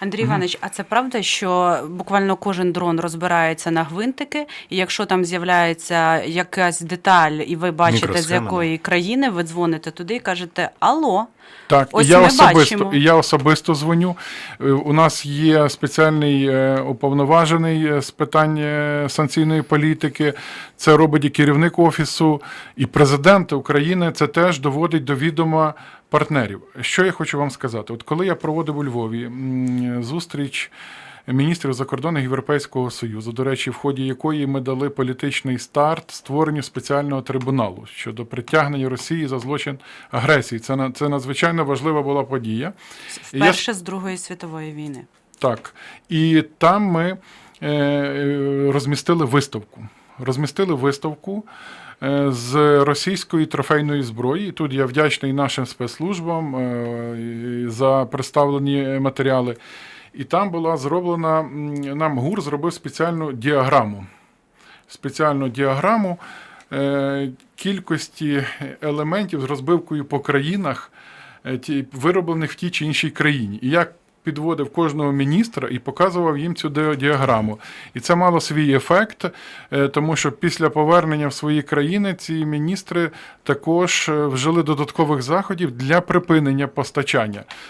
Андрій Іванович, а це правда, що буквально кожен дрон розбирається на гвинтики, і якщо там з'являється якась деталь, і ви бачите, з якої країни, ви дзвоните туди і кажете Алло, Так, Ось і я ми особисто, бачимо. я особисто дзвоню. Е, У нас є спеціальний е, уповноважений е, з питань санкційної політики. Це робить і керівник офісу, і президент України. Це теж доводить до відома партнерів. Що я хочу вам сказати? От коли я проводив у Львові зустріч. Міністрів закордонних Європейського Союзу, до речі, в ході якої ми дали політичний старт створенню спеціального трибуналу щодо притягнення Росії за злочин агресії. Це це надзвичайно важлива була подія. І я вперше з Другої світової війни. так. І там ми е, е, розмістили виставку. Розмістили виставку е, з російської трофейної зброї. Тут я вдячний нашим спецслужбам е, за представлені матеріали. І там була зроблена, нам ГУР зробив спеціальну діаграму. Спеціальну діаграму е, кількості елементів з розбивкою по країнах, вироблених в тій чи іншій країні. І як підводив кожного міністра і показував їм цю діаграму. І це мало свій ефект, е, тому що після повернення в свої країни ці міністри також е, вжили додаткових заходів для припинення постачання.